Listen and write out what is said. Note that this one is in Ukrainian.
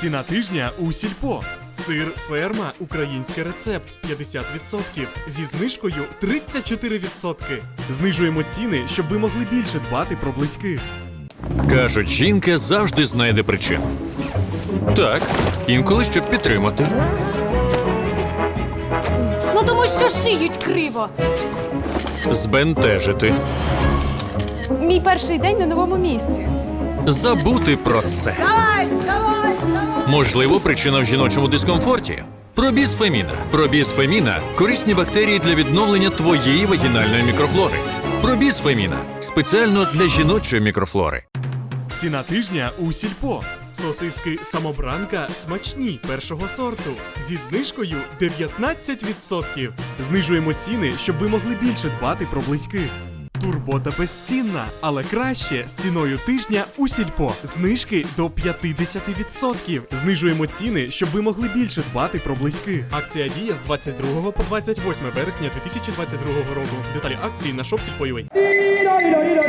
Ціна тижня у сільпо. Сир ферма, український рецепт 50% зі знижкою 34%. Знижуємо ціни, щоб ви могли більше дбати про близьких. Кажуть, жінка завжди знайде причину. Так, інколи щоб підтримати. Ну тому що шиють криво. Збентежити. Мій перший день на новому місці. Забути про це. Можливо, причина в жіночому дискомфорті. Пробіз феміна. Пробіз феміна корисні бактерії для відновлення твоєї вагінальної мікрофлори. Пробіз феміна спеціально для жіночої мікрофлори. Ціна тижня у сільпо. Сосиски самобранка смачні першого сорту зі знижкою 19%. Знижуємо ціни, щоб ви могли більше дбати про близьких. Турбота безцінна, але краще з ціною тижня у сільпо. Знижки до 50%. Знижуємо ціни, щоб ви могли більше дбати про близьких. Акція діє з 22 по 28 вересня 2022 року. Деталі акції на shopsільpo.ua.